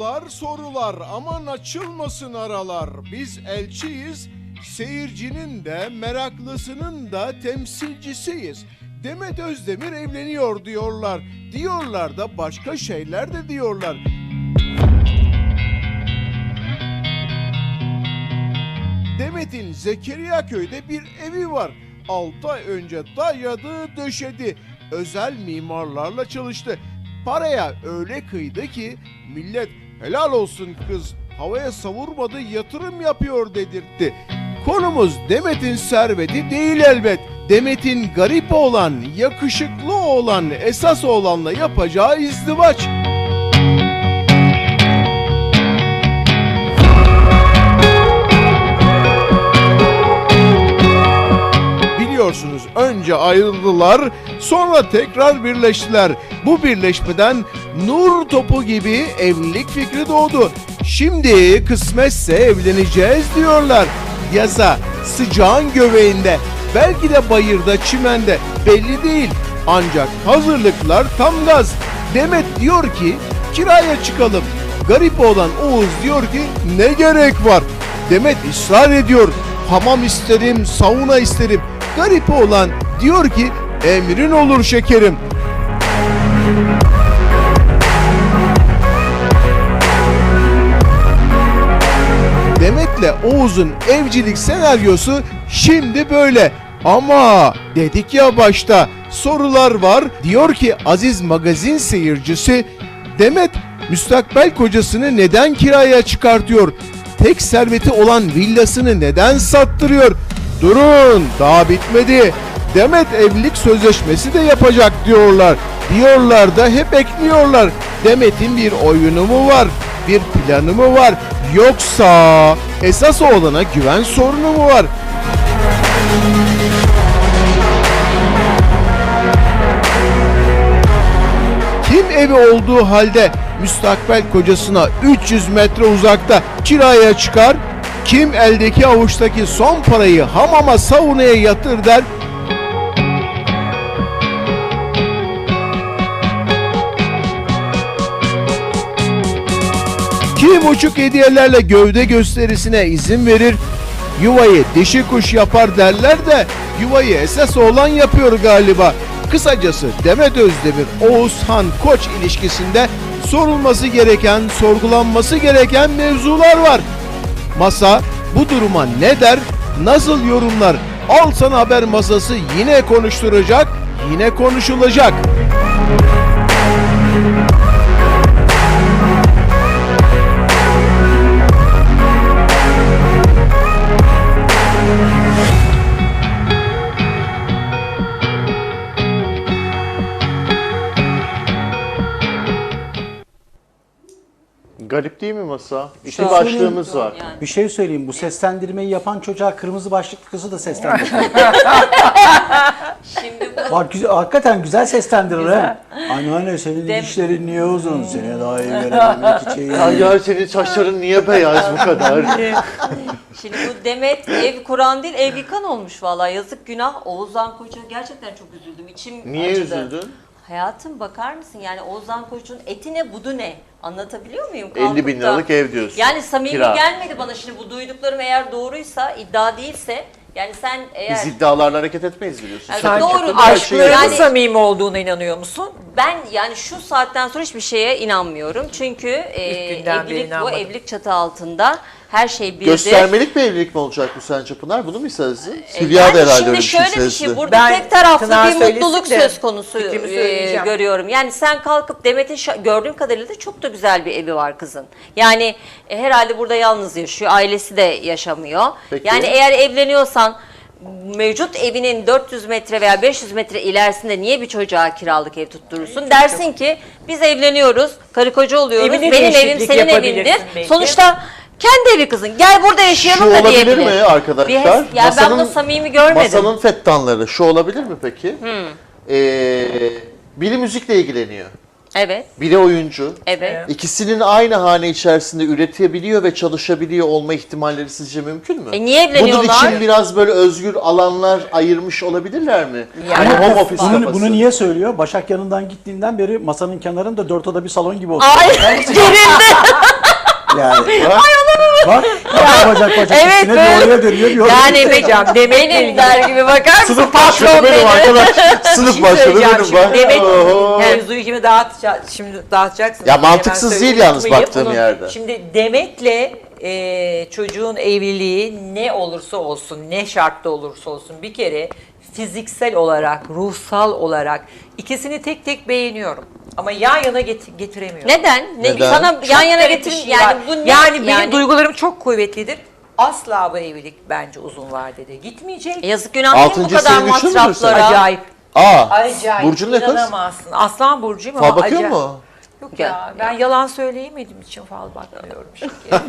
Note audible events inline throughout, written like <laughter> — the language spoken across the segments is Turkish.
Sorular sorular aman açılmasın aralar. Biz elçiyiz, seyircinin de meraklısının da temsilcisiyiz. Demet Özdemir evleniyor diyorlar. Diyorlar da başka şeyler de diyorlar. Demet'in Zekeriya köyde bir evi var. 6 ay önce dayadı döşedi. Özel mimarlarla çalıştı. Paraya öyle kıydı ki millet helal olsun kız havaya savurmadı yatırım yapıyor dedirtti. Konumuz Demet'in serveti değil elbet. Demet'in garip olan, yakışıklı olan, esas olanla yapacağı izdivaç. Biliyorsunuz önce ayrıldılar, sonra tekrar birleştiler. Bu birleşmeden nur topu gibi evlilik fikri doğdu. Şimdi kısmetse evleneceğiz diyorlar. Yaza, sıcağın göbeğinde, belki de bayırda, çimende belli değil. Ancak hazırlıklar tam gaz. Demet diyor ki kiraya çıkalım. Garip olan Oğuz diyor ki ne gerek var? Demet ısrar ediyor. Hamam isterim, sauna isterim. Garip olan diyor ki emrin olur şekerim. Demet'le Oğuz'un evcilik senaryosu şimdi böyle. Ama dedik ya başta sorular var. Diyor ki Aziz magazin seyircisi Demet müstakbel kocasını neden kiraya çıkartıyor? Tek serveti olan villasını neden sattırıyor? Durun daha bitmedi. Demet evlilik sözleşmesi de yapacak diyorlar. Diyorlar da hep ekliyorlar. Demet'in bir oyunu mu var? Bir planı mı var? Yoksa esas olana güven sorunu mu var? Kim evi olduğu halde müstakbel kocasına 300 metre uzakta kiraya çıkar? Kim eldeki avuçtaki son parayı hamama saunaya yatır der? Kim uçuk hediyelerle gövde gösterisine izin verir? Yuvayı dişi kuş yapar derler de yuvayı esas oğlan yapıyor galiba. Kısacası Demet Özdemir Oğuzhan Koç ilişkisinde sorulması gereken, sorgulanması gereken mevzular var. Masa bu duruma ne der, nasıl yorumlar? Al sana haber masası yine konuşturacak, yine konuşulacak. Garip değil mi masa? İki şey başlığımız var. Bir şey söyleyeyim. Bu seslendirmeyi yapan çocuğa kırmızı başlıklı kızı da seslendir. <laughs> Şimdi bu Bak güzel, hakikaten güzel seslendirir Güzel. ha. Anneanne senin Dem- dişlerin niye uzun? Seni daha iyi <laughs> görebilmek için. Ya, ya senin saçların niye beyaz bu kadar? <laughs> şimdi bu Demet ev kuran değil ev yıkan olmuş vallahi yazık günah. Oğuzhan Koç'a gerçekten çok üzüldüm. İçim Niye acıdı. üzüldün? Hayatım bakar mısın yani Oğuzhan Koç'un eti ne budu ne? Anlatabiliyor muyum? 50 bin Kalkıp da- liralık ev diyorsun. Yani samimi Kira. gelmedi bana şimdi bu duyduklarım eğer doğruysa iddia değilse yani sen eğer Biz iddialarla hareket etmeyiz biliyorsun. Yani Sakın doğru, Aşkların Yani- samimi olduğuna inanıyor musun? Ben yani şu saatten sonra hiçbir şeye inanmıyorum. Çünkü e, evlilik bu evlilik çatı altında her şey birdir. Göstermelik bir evlilik mi olacak bu sence Pınar? Bunu mu istedin? E, Hülya yani da herhalde şimdi öyle bir şey şöyle bir sezdi. şey burada Ben tek taraflı Pınar bir söylesin mutluluk de söz konusu fikrimi e, söyleyeceğim. görüyorum. Yani sen kalkıp Demet'in şa- gördüğüm kadarıyla da çok da güzel bir evi var kızın. Yani e, herhalde burada yalnız yaşıyor. Ailesi de yaşamıyor. Peki. Yani eğer evleniyorsan mevcut evinin 400 metre veya 500 metre ilerisinde niye bir çocuğa kiralık ev tutturursun? Dersin ki biz evleniyoruz, karı koca oluyoruz, Evine benim evim değişiklik senin yapabilirsin evindir. belki. Sonuçta kendi evi kızın. Gel burada Şu yaşayalım da olabilir diyebilir. mi arkadaşlar? Hes- yani ben bunu samimi görmedim. Masanın fettanları şu olabilir mi peki? Ee, biri müzikle ilgileniyor. Evet. biri oyuncu. Evet. İkisinin aynı hane içerisinde üretebiliyor ve çalışabiliyor olma ihtimalleri sizce mümkün mü? E niye Bunun evleniyorlar? için biraz böyle özgür alanlar ayırmış olabilirler mi? Yani Yani home office Bunu, kafası. bunu niye söylüyor? Başak yanından gittiğinden beri masanın kenarında dört oda bir salon gibi oldu. Ay gerildi. <laughs> <laughs> Yani. Bak, bak bacak bacak Evet, üstüne böyle. oraya dönüyor bir oraya Yani Benim ilgili. der gibi bakar mısın? Sınıf başkanı benim arkadaş. Sınıf şey başkanı benim şimdi. bak. Demek mevzuyu kimi dağıtacak, şimdi dağıtacaksın. Ya mantıksız değil yalnız baktığım Onun- yerde. Şimdi Demet'le e, çocuğun evliliği ne olursa olsun, ne şartta olursa olsun bir kere fiziksel olarak, ruhsal olarak ikisini tek tek beğeniyorum. Ama yan yana get- getiremiyorum. Neden? Ne, Neden? Sana Çok yan yana garip getir. bir şey yani bu ne? Yani benim duygularım çok kuvvetlidir. Asla bu evlilik bence uzun vadede gitmeyecek. E, Yazık günah değil mi bu Altıncı kadar düşünmüyorsun. masraflara? Acayip. Aa, Acayip. Burcun ne kız? İnanamazsın. Aslan burcuyum ama Fal bakıyor acayip. mu? Yok ya ben yalan söyleyemediğim için fal bakmıyorum şimdi. <laughs>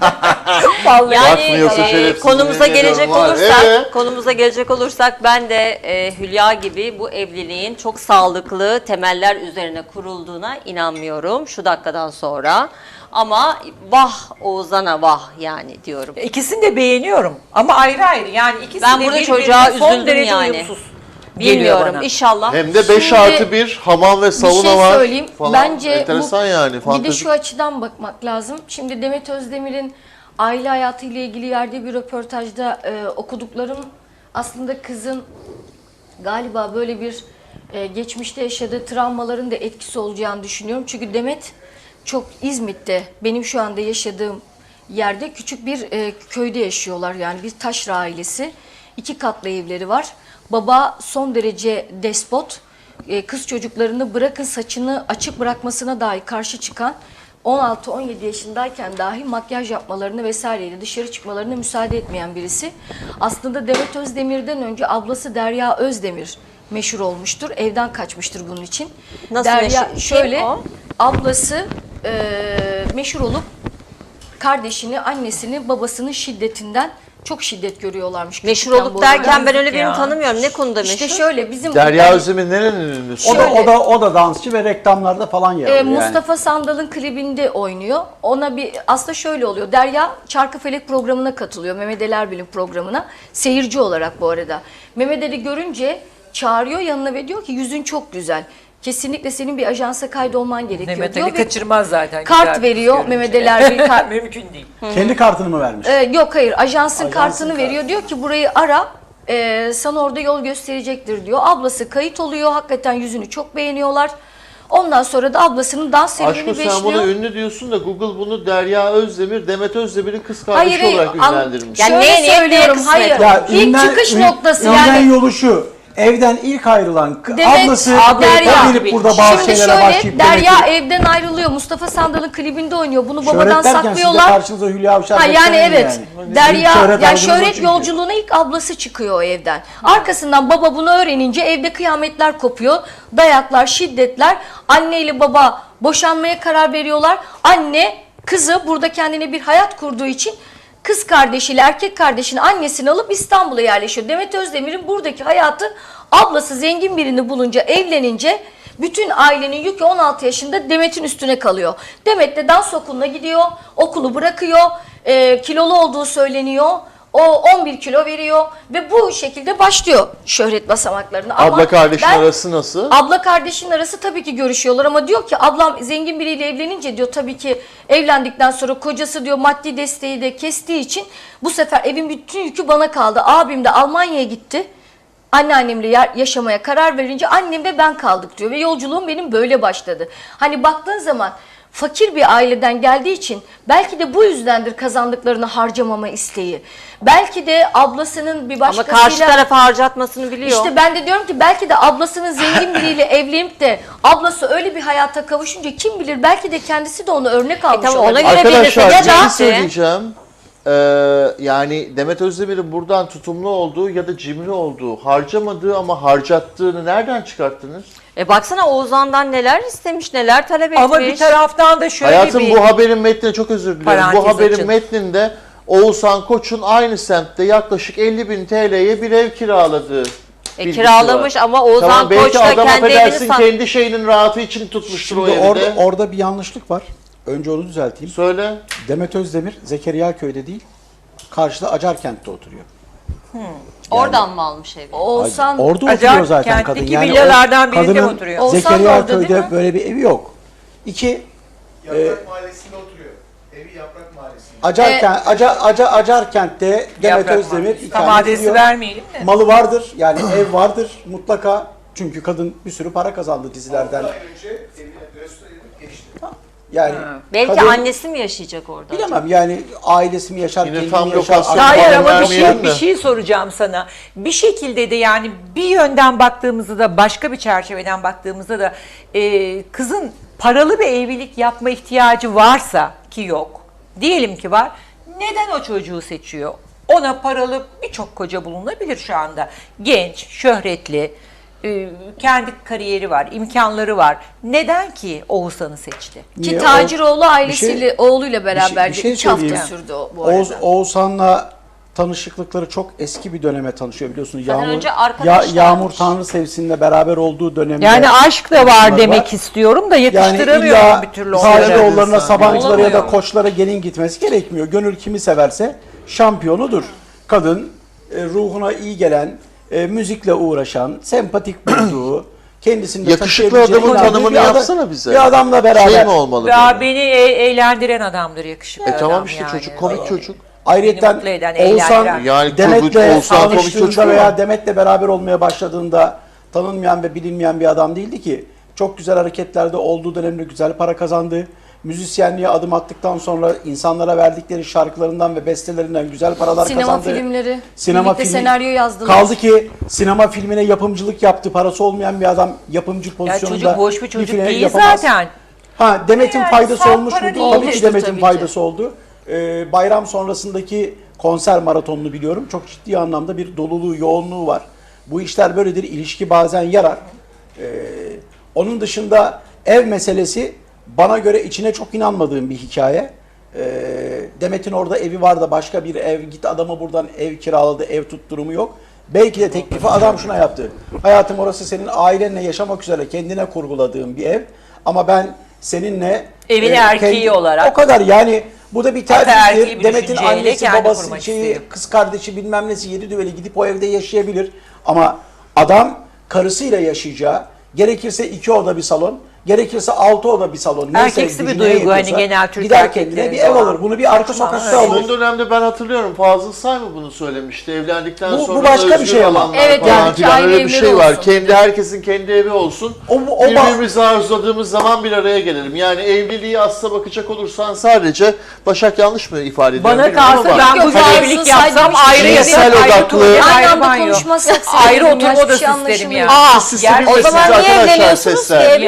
Vallahi Yani Bakmıyorsa e, şerefsiz, konumuza yemin gelecek ediyorum var. olursak, Evet. konumuza gelecek olursak ben de e, Hülya gibi bu evliliğin çok sağlıklı temeller üzerine kurulduğuna inanmıyorum şu dakikadan sonra. Ama vah Oğuzhan'a vah yani diyorum. İkisini de beğeniyorum ama ayrı ayrı. Yani ikisi Ben de burada birbirine çocuğa son üzüldüm derece yani. uyumsuz geliyor Bilmiyorum bana. inşallah. Hem de 5 Şimdi artı 1 hamam ve sauna bir şey var. söyleyeyim. Falan. Bence Enteresan bu, yani. bir de Fantezi. şu açıdan bakmak lazım. Şimdi Demet Özdemir'in aile hayatı ile ilgili verdiği bir röportajda e, okuduklarım aslında kızın galiba böyle bir e, geçmişte yaşadığı travmaların da etkisi olacağını düşünüyorum. Çünkü Demet çok İzmit'te benim şu anda yaşadığım yerde küçük bir e, köyde yaşıyorlar. Yani bir taşra ailesi. İki katlı evleri var. Baba son derece despot. E, kız çocuklarını bırakın saçını açık bırakmasına dahi karşı çıkan 16-17 yaşındayken dahi makyaj yapmalarını vesaireyle dışarı çıkmalarına müsaade etmeyen birisi. Aslında Demet Özdemir'den önce ablası Derya Özdemir meşhur olmuştur. Evden kaçmıştır bunun için. Nasıl Derya meşhur? Şöyle o? ablası e, meşhur olup kardeşini, annesini, babasının şiddetinden çok şiddet görüyorlarmış. Meşhur küçükken olup bu arada. derken ben öyle birini Ya. tanımıyorum. Ne konuda meşhur? İşte şöyle bizim Derya Özdemir nerenin ünlüsü? O da, Şöyle- o da o da dansçı ve reklamlarda falan yer e, alıyor yani. Mustafa Sandal'ın klibinde oynuyor. Ona bir aslında şöyle oluyor. Derya Çarkıfelek programına katılıyor. Mehmet Ali Erbil'in programına. Seyirci olarak bu arada. Mehmet Ali görünce çağırıyor yanına ve diyor ki yüzün çok güzel. Kesinlikle senin bir ajansa kaydolman gerekiyor Mehmet diyor. Ali ve kaçırmaz zaten. kart güzel veriyor görünce. Mehmet Ali Erbil <laughs> kart- Mümkün değil. Kendi kartını mı vermiş? Ee, yok hayır ajansın, Ajansın kartını kartı. veriyor. Diyor ki burayı ara e, sana orada yol gösterecektir diyor. Ablası kayıt oluyor. Hakikaten yüzünü çok beğeniyorlar. Ondan sonra da ablasının dans serüveni Aşkım sen beşliyor. bunu ünlü diyorsun da Google bunu Derya Özdemir, Demet Özdemir'in kız kardeşi Hayır, hayır, olarak an- ünlendirmiş. Yani Şöyle neye niyet, neye söylüyorum kısmet? hayır. Ya İlk ünlen- çıkış ün- noktası ünlen yani. yolu şu. Evden ilk ayrılan k- Demet, ablası Derya. o gelip burada bazı Şimdi şeylere şöyle başlayıp Derya demek ki- evden ayrılıyor. Mustafa Sandal'ın klibinde oynuyor. Bunu Şöhret babadan derken siz de saklıyorlar. karşınıza Hülya Avşar Ha yani beklemeyin evet. yani. Derya Büyük yani o şöhret çünkü. yolculuğuna ilk ablası çıkıyor o evden. Arkasından baba bunu öğrenince evde kıyametler kopuyor. Dayaklar, şiddetler. Anne ile baba boşanmaya karar veriyorlar. Anne kızı burada kendine bir hayat kurduğu için kız kardeşiyle erkek kardeşini annesini alıp İstanbul'a yerleşiyor. Demet Özdemir'in buradaki hayatı ablası zengin birini bulunca evlenince bütün ailenin yükü 16 yaşında Demet'in üstüne kalıyor. Demet de dans okuluna gidiyor, okulu bırakıyor, e, kilolu olduğu söyleniyor. O 11 kilo veriyor ve bu şekilde başlıyor şöhret basamaklarına. Ama Abla kardeşin ben- arası nasıl? Abla kardeşin arası tabii ki görüşüyorlar ama diyor ki ablam zengin biriyle evlenince diyor tabii ki evlendikten sonra kocası diyor maddi desteği de kestiği için bu sefer evin bütün yükü bana kaldı. Abim de Almanya'ya gitti. Anneannemle yaşamaya karar verince annem ve ben kaldık diyor ve yolculuğum benim böyle başladı. Hani baktığın zaman fakir bir aileden geldiği için belki de bu yüzdendir kazandıklarını harcamama isteği. Belki de ablasının bir Ama başkasıyla... karşı tarafa harcatmasını biliyor. İşte ben de diyorum ki belki de ablasının zengin biriyle <laughs> evlenip de ablası öyle bir hayata kavuşunca kim bilir belki de kendisi de onu örnek almış tamam, ona olabilir. göre Arkadaşlar bir şey söyleyeceğim. Ee, yani Demet Özdemir'in buradan tutumlu olduğu ya da cimri olduğu, harcamadığı ama harcattığını nereden çıkarttınız? E baksana Oğuzhan'dan neler istemiş, neler talep etmiş. Ama bir taraftan da şöyle Hayatım bir... bu haberin metnine çok özür diliyorum. Parantez Bu haberin açın. metninde Oğuzhan Koç'un aynı semtte yaklaşık 50 bin TL'ye bir ev kiraladığı E, bilgisi kiralamış var. ama Oğuzhan tamam, belki Koç da kendi evini sat- kendi şeyinin rahatı için tutmuştur o Şimdi evi orada, de. orada bir yanlışlık var. Önce onu düzelteyim. Söyle. Demet Özdemir Zekeriya köyde değil, karşıda Acarkent'te oturuyor. Oradan mı almış evi? Oğuzhan Orada Acar oturuyor zaten kentteki kadın. villalardan o birinde kadının oturuyor. Oğuzhan Zekeriya da orada değil köyde mi? böyle bir evi yok. İki, Yaprak Mahallesi'nde oturuyor. Evi Yaprak Mahallesi'nde. Acarkent, Acar, Acar, Acarkent'te Demet Yaprak Özdemir Mahallesi. ikamet Tam adresi ediyor. vermeyelim de. Malı vardır yani ev vardır mutlaka. Çünkü kadın bir sürü para kazandı dizilerden. önce evine edip geçti. Yani Belki kadın- annesi mi yaşayacak orada? Bilemem yani ailesi mi yaşar, Yine tam mi yaşar? akraba Hayır ama bir şey, bir şey soracağım sana. Bir şekilde de yani bir yönden baktığımızda da başka bir çerçeveden baktığımızda da e, kızın paralı bir evlilik yapma ihtiyacı varsa ki yok. Diyelim ki var. Neden o çocuğu seçiyor? Ona paralı birçok koca bulunabilir şu anda. Genç, şöhretli, kendi kariyeri var, imkanları var. Neden ki Oğuzhan'ı seçti? Ki Niye? Taciroğlu ailesiyle şey- oğluyla bir şey- bir şey 3 hafta sürdü o bu arada. Oğuz, Oğuzhan'la tanışıklıkları çok eski bir döneme tanışıyor biliyorsunuz. Zaten Yağmur, önce arkadaşlarmış. Yağmur Tanrı Sevsin'le beraber olduğu dönemde. Yani aşk da var demek var. istiyorum da yani yakıştıramıyorum illa bir türlü onları. Taciroğullarına, Sabancılara ya da. Koçlara gelin gitmesi gerekmiyor. Gönül kimi severse şampiyonudur. Kadın e, ruhuna iyi gelen, e, müzikle uğraşan, sempatik <clears throat> bulduğu, kendisinde Yakışıklı taşıyabileceği adamın inandığı tanımını bir adam- yapsana bize. Bir adamla beraber. Şey mi olmalı? Ya böyle? beni e- eğlendiren adamdır yakışıklı E tamam adam işte yani. çocuk komik çocuk. Ayrıca Beni mutlu eden, Oğuzhan eğlendiren. Yani Demet'le çocuk, Oğuzhan komik tanıştığında çocuk veya ama. Demet'le beraber olmaya başladığında tanınmayan ve bilinmeyen bir adam değildi ki. Çok güzel hareketlerde olduğu dönemde güzel para kazandı. Müzisyenliğe adım attıktan sonra insanlara verdikleri şarkılarından ve bestelerinden güzel paralar Sinema kazandı. filmleri, Sinema birlikte filmi- senaryo yazdılar. Kaldı ki sinema filmine yapımcılık yaptı. Parası olmayan bir adam yapımcı Ya pozisyonunda çocuk boş bir çocuk film değil yapamaz. zaten. Ha Demet'in Yani faydası olmuş muydu? değil. Tabii ki Demet'in tabii ki. faydası oldu. Ee, bayram sonrasındaki konser maratonunu biliyorum. Çok ciddi anlamda bir doluluğu, yoğunluğu var. Bu işler böyledir. İlişki bazen yarar. Ee, onun dışında ev meselesi bana göre içine çok inanmadığım bir hikaye. Ee, Demet'in orada evi var da başka bir ev, git adama buradan ev kiraladı, ev tut durumu yok. Belki de teklifi adam şuna yaptı. Hayatım orası senin ailenle yaşamak üzere kendine kurguladığın bir ev. Ama ben seninle... Evin e, erkeği olarak. O kadar yani bu da bir tercihtir. Demet'in annesi, kendi babası, şeyi, kız kardeşi bilmem nesi yedi düveli gidip o evde yaşayabilir. Ama adam karısıyla yaşayacağı, gerekirse iki oda bir salon, gerekirse altı oda bir salon. Erkeksi bir duygu, hani genel Türk Gider kendine bir ev alır. Bunu bir arka sokakta alır. Son dönemde ben hatırlıyorum Fazıl Say mı bunu söylemişti? Evlendikten Bu- bu sonra başka da bir şey ama. alanlar Evet, falan yani filan aile öyle bir şey var. olsun. Kendi herkesin kendi evi olsun. O- o- Birbirimizi arzuladığımız zaman bir araya gelelim. Yani evliliği aslına bakacak olursan sadece Başak yanlış mı ifade ediyorum? Bana kalsa ben bu evlilik yapsam Say ayrı yatak, ayrı odaklı- tuvalet, Aynı ayrı anda banyo. Ayrı oturma odası şey isterim O zaman niye arkadaşlar evleniyorsunuz ki? sesler.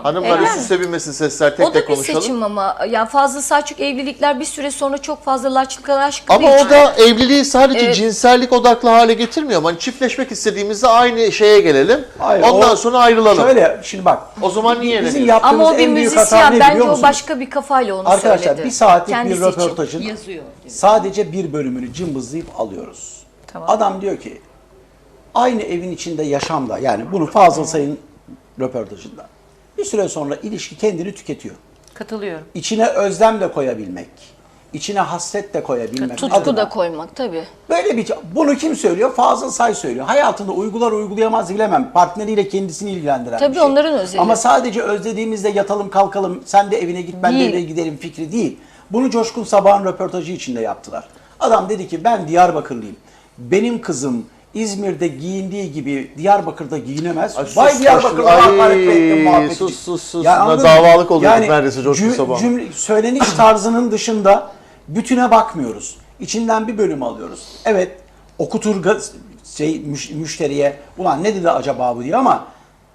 Evlenmeyin. Hanımlar üst üste binmesin sesler tek O da bir konuşalım. seçim ama. Yani fazla Selçuk evlilikler bir süre sonra çok fazla laçlıklaştığı Ama için. o da evliliği sadece Evet. cinsellik odaklı hale getirmiyor. Hani çiftleşmek istediğimizde aynı şeye gelelim. Hayır, Ondan o- sonra ayrılalım. Şöyle şimdi bak. O zaman niye Bizim evleniyoruz? yaptığımız Ama o bir en büyük hata müzisyen. ne Bence biliyor o musunuz? başka bir kafayla onu Arkadaşlar söyledi. bir saatlik Kendisi bir için. röportajın sadece bir bölümünü cımbızlayıp alıyoruz. Tamam. Adam diyor ki aynı evin içinde yaşamda yani bunu Fazıl Say'ın röportajında bir süre sonra ilişki kendini tüketiyor. Katılıyorum. İçine özlem de koyabilmek, içine hasret de koyabilmek. Tutku adına da koymak tabii. Böyle bir bunu kim söylüyor? Fazıl Say söylüyor. Hayatında uygular uygulayamaz bilemem. Partneriyle kendisini ilgilendiren Tabii bir şey. onların özeli. Ama sadece özlediğimizde yatalım kalkalım sen de evine git ben de Değil. eve gidelim fikri değil. Bunu Coşkun Sabah'ın röportajı içinde yaptılar. Adam dedi ki ben Diyarbakırlıyım. Benim kızım İzmir'de giyindiği gibi Diyarbakır'da giyinemez. Ay sus, Vay Diyarbakır'da ay, hakaret ettim muhabbeti. sus, sus, sus. Yani anladın davalık oluyorduk neredeyse Coşkun cüm- Sabah. cümle- söyleniş <coughs> tarzının dışında bütüne bakmıyoruz. İçinden bir bölüm alıyoruz. Evet okutur şey müş- müşteriye ulan ne dedi acaba bu diye ama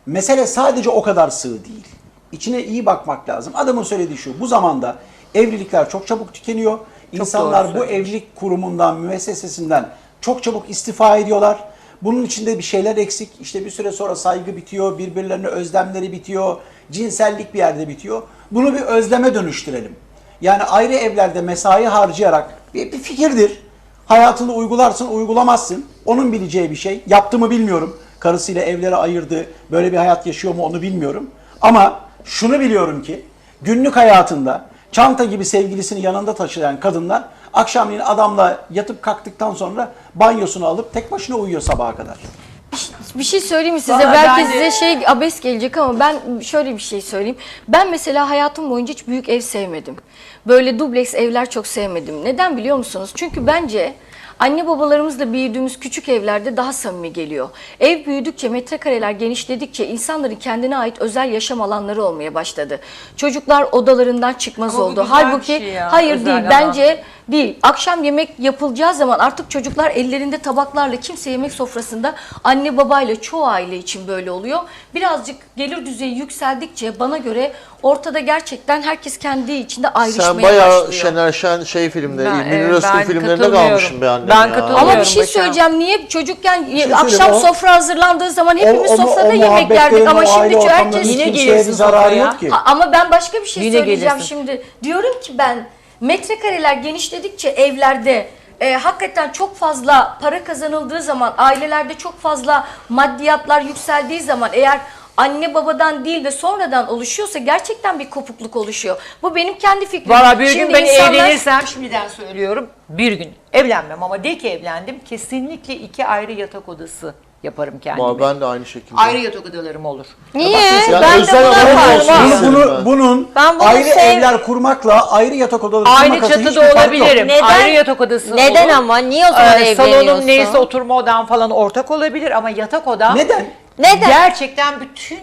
mesele sadece o kadar sığ değil. İçine iyi bakmak lazım. Adamın söylediği şu. Bu zamanda evlilikler çok çabuk tükeniyor. İnsanlar doğru bu evlilik kurumundan, müessesesinden çok çabuk istifa ediyorlar. Bunun içinde bir şeyler eksik. İşte bir süre sonra saygı bitiyor, birbirlerine özlemleri bitiyor, cinsellik bir yerde bitiyor. Bunu bir özleme dönüştürelim. Yani ayrı evlerde mesai harcayarak bir, bir fikirdir. Hayatında uygularsın, uygulamazsın. Onun bileceği bir şey. Yaptığımı bilmiyorum. karısıyla evleri ayırdı. Böyle bir hayat yaşıyor mu onu bilmiyorum. Ama şunu biliyorum ki günlük hayatında çanta gibi sevgilisini yanında taşıyan kadınlar akşamleyin adamla yatıp kalktıktan sonra banyosunu alıp tek başına uyuyor sabaha kadar. Bir şey söyleyeyim mi size? Vallahi Belki ben de- size şey abes gelecek ama ben şöyle bir şey söyleyeyim. Ben mesela hayatım boyunca hiç büyük ev sevmedim. Böyle dubleks evler çok sevmedim. Neden biliyor musunuz? Çünkü bence anne babalarımızla büyüdüğümüz küçük evlerde daha samimi geliyor. Ev büyüdükçe, metrekareler genişledikçe insanların kendine ait özel yaşam alanları olmaya başladı. Çocuklar odalarından çıkmaz Ama bu oldu. güzel Halbuki şey ya, hayır özel değil. alan. Bence değil. Akşam yemek yapılacağı zaman artık çocuklar ellerinde tabaklarla kimse yemek sofrasında anne babayla çoğu aile için böyle oluyor. Birazcık gelir düzeyi yükseldikçe bana göre ortada gerçekten herkes kendi içinde ayrışmaya Sen bayağı başlıyor. Şener Şen şey filmleri, Ben- Münir evet, Özkul ben filmlerinde katılmıyorum. kalmışım be annem Ben ya. katılıyorum. Ama bir şey söyleyeceğim. Niye çocukken söyleyeyim, akşam o- sofra hazırlandığı zaman hepimiz O- o- sofrada o yemek yerdik ama şimdi herkes Yine gelirsin bir zararı yok ki. Ha, Ama ben başka bir şey Yine söyleyeceğim gelirsin. şimdi. Diyorum ki ben metrekareler genişledikçe evlerde e, hakikaten çok fazla para kazanıldığı zaman, ailelerde çok fazla maddiyatlar yükseldiği zaman eğer anne babadan değil de sonradan oluşuyorsa gerçekten bir kopukluk oluşuyor. Bu benim kendi fikrim. Valla bir gün ben insanlar- evlenirsem şimdiden söylüyorum bir gün evlenmem ama de ki evlendim kesinlikle iki ayrı yatak odası yaparım kendime. Ama ben de aynı şekilde. Ayrı yatak odalarım olur. Niye? Yani ben de özel alanı varım. olsun Bunu, ben. bunun Ben bunu ayrı sev- evler kurmakla ayrı yatak odaları Aynı kurmak çatıda hiçbir fark yok. olabilirim. Neden? Ayrı yatak odası Neden olur. ama? Niye o zaman Ee, salonum evleniyorsun? neyse oturma odam falan ortak olabilir ama yatak odam Neden? Neden? gerçekten bütün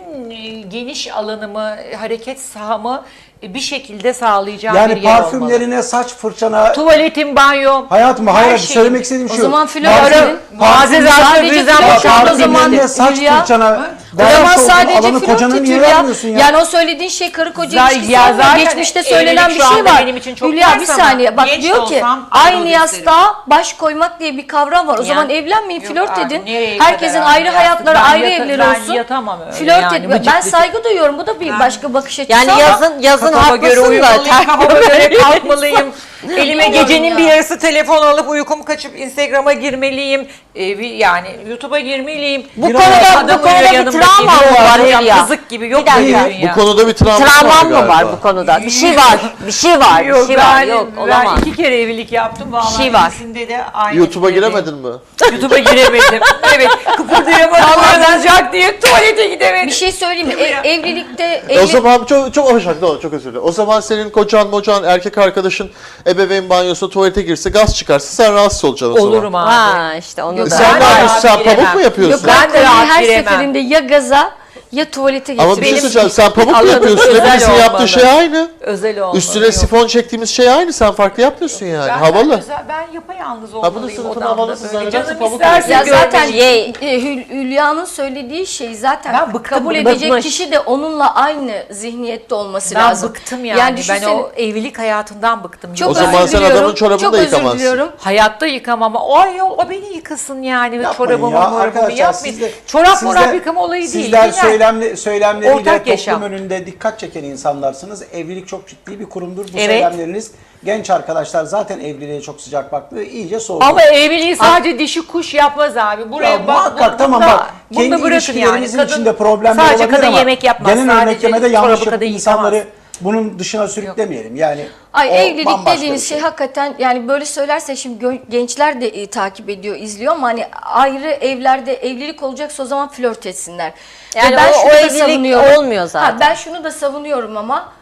geniş alanımı, hareket sahamı e, bir şekilde sağlayacağım bir Yani yer olmalı. parfümlerine, saç fırçana, Tuvaletim, banyom. hayatım her hayır şeyim. söylemek istediğim O şu. zaman flört Parfüm- edin. Muazzez birden flört boşandı yapma zamanı. Parfümlerine, saç fırçana, O zaman olduğun sadece alanı flört kocana niye ediyor ya. vermiyorsun ya? Yani o söylediğin şey karı koca Ya- ilişkisi ya olmuyor. zaten Geçmişte evlilik söylenen bir şu şey anda var. benim için çok Hülya bir ters ama saniye bak genç diyor ki olsam aynı ayrı yastığa baş koymak diye bir kavram var. O zaman evlenmeyin Yok flört abi, edin. nereye Herkesin ayrı hayatları? Ben ayrı yata- evleri ben olsun. yatamam öyle Flört yani, vıcık Ben saygı duyuyorum. Bu da bir başka bakış açısı Yani ama yazın yazın Kafama göre haklısın da uyumalıyım, kafama göre <laughs> kalkmalıyım. Elime gecenin ya. bir yarısı telefon alıp uykum kaçıp Instagram'a girmeliyim. Ee, bir- yani YouTube'a girmeliyim. Bu konuda Adam bu uyuyor konuda bir yanımda, travma gibi mı var Hülya? Kızık gibi yok Bir dakika. böyle dünya. Bu konuda bir travma Travman mı var bu konuda? Bir şey var. Bir şey var. Bir Yok şey var. ben, Yok ben olamaz. iki kere evlilik yaptım. Vallahi şey var. ikisinde de aynı. YouTube'a fikirdeyim. giremedin mi? YouTube'a giremedim. <laughs> evet kıpırdayamadım. Anlayacak diye tuvalete gidemedim. bir şey söyleyeyim mi? E- evlilikte E o evlilik zaman çok çok hoşak doğru çok özür dilerim. O zaman senin kocan mocan erkek arkadaşın ebeveyn banyosuna tuvalete girse gaz çıkarsa sen rahatsız olacaksın o zaman. Olurum abi. Ha işte onu da. sen Ben ne yapıyorsun? Sen pamuk giremem. mu yapıyorsun? Yok Ben ben de her giremem. seferinde ya gaza ya tuvalete Ama bir şey söyleyeceğim. Sen pamuk mu yapıyorsun? özel Hepimizin yaptığı olmalı. şey aynı. Özel olmalı. Üstüne yok. sifon çektiğimiz şey aynı. Sen farklı yapmıyorsun yani. Ben, Havalı. Ben, güzel, ben yapayalnız bunun olmalıyım sınıfın odamda havalısın, böyle. zannedersin Canım pamuk isterse Ya zaten e, Hül- Hülya'nın söylediği şey zaten Ben bıktım, kabul bıkmış. edecek kişi de onunla aynı zihniyette olması Ben lazım. bıktım yani. ben düşünsene, o evlilik hayatından bıktım. çok O zaman sen diliyorum. adamın çorabını çok da özür yıkamazsın. diliyorum. Hayatta yıkamam ama o yol o beni yıkasın yani Yapmayın çorabımı ya morabımı arkadaşlar, yapmayın. siz de- Çorap siz morap yıkama olayı değil. Sizler. Söylemle, söylemleriyle Ortak toplum yaşam. önünde dikkat çeken insanlarsınız. Evlilik çok ciddi bir kurumdur. Bu Evet. söylemleriniz genç arkadaşlar zaten evliliğe çok sıcak baktı ve iyice soğudu. Ama evliliği sadece dişi kuş yapmaz abi. Buraya Ya bak, muhakkak bu- tamam bak. Kendi bırakın yani. Kadın- içinde problemler sadece olabilir kadın ama yemek yapmaz. genel sadece örneklemede yanlış çorabı yapıp kadın insanları yıkamaz. Bunun dışına sürüklemeyelim. Yani Ay o evlilik bambaşka dediğiniz bir şey. hakikaten yani böyle söylerse şimdi gö- gençler de e, takip ediyor, izliyor ama hani ayrı evlerde evlilik olacaksa o zaman flört etsinler. Ve Yani o- şunu o da evlilik savunuyorum. olmuyor zaten. Ha, ben şunu da savunuyorum ama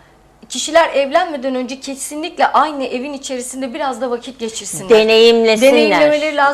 kişiler evlenmeden önce kesinlikle aynı evin içerisinde biraz da vakit geçirsinler. Deneyimlesinler. Deneyimlemeleri lazım.